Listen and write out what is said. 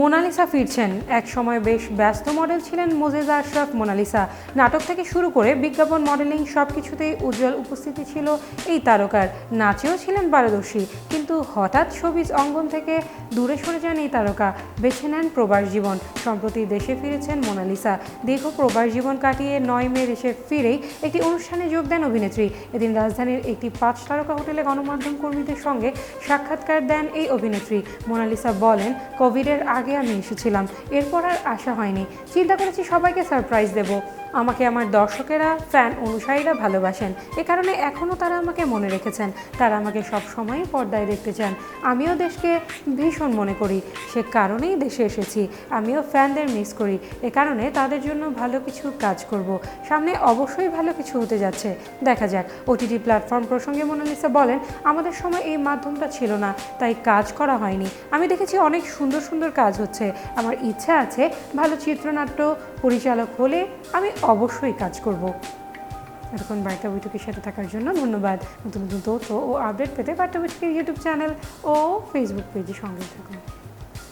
Mona Lisa ফিরছেন। এক সময় বেশ ব্যস্ত মডেল ছিলেন মোজেজ আশরাফ। মোনালিসা নাটক থেকে শুরু করে বিজ্ঞাপন, মডেলিং সব কিছুতেই উজ্জ্বল উপস্থিতি ছিল এই তারকার। নাচেও ছিলেন পারদর্শী কিন্তু হঠাৎ ছবিজ অঙ্গন থেকে দূরে সরে যান এই তারকা। বেছে নেন প্রবাস জীবন। সম্প্রতি দেশে ফিরেছেন মোনালিসা। দীর্ঘ প্রবাস জীবন কাটিয়ে নয় মে দেশে ফিরেই একটি অনুষ্ঠানে যোগ দেন অভিনেত্রী। এদিন রাজধানীর একটি পাঁচ তারকা হোটেলে গণমাধ্যম কর্মীদের সঙ্গে সাক্ষাৎকার দেন এই অভিনেত্রী। মোনালিসা বলেন, কোভিডের আগে আমি এসেছিলাম। এরপর আর আশা হয়নি। চিন্তা করেছি সবাইকে সারপ্রাইজ দেব। আমাকে আমার দর্শকেরা, ফ্যান অনুসারীরা ভালোবাসেন। এ কারণে এখনও তারা আমাকে মনে রেখেছেন। তারা আমাকে সব সময়ই পর্দায় দেখতে চান। আমিও দেশকে ভীষণ মনে করি। সে কারণেই দেশে এসেছি। আমিও ফ্যানদের মিস করি। এ কারণে তাদের জন্য ভালো কিছু কাজ করব। সামনে অবশ্যই ভালো কিছু হতে যাচ্ছে। দেখা যাক। ওটিটি প্ল্যাটফর্ম প্রসঙ্গে মোনালিসা বলেন, আমাদের সময় এই মাধ্যমটা ছিল না, তাই কাজ করা হয়নি। আমি দেখেছি অনেক সুন্দর সুন্দর কাজ হচ্ছে। আমার ইচ্ছা আছে ভালো চিত্রনাট্য পরিচালক হলে আমি অবশ্যই কাজ করব। এতক্ষণ বার্তা বৈঠকের সাথে থাকার জন্য ধন্যবাদ। নতুন নতুন তথ্য ও আপডেট পেতে বার্তা বৈঠকের ইউটিউব চ্যানেল ও ফেসবুক পেজে সঙ্গে থাকুন।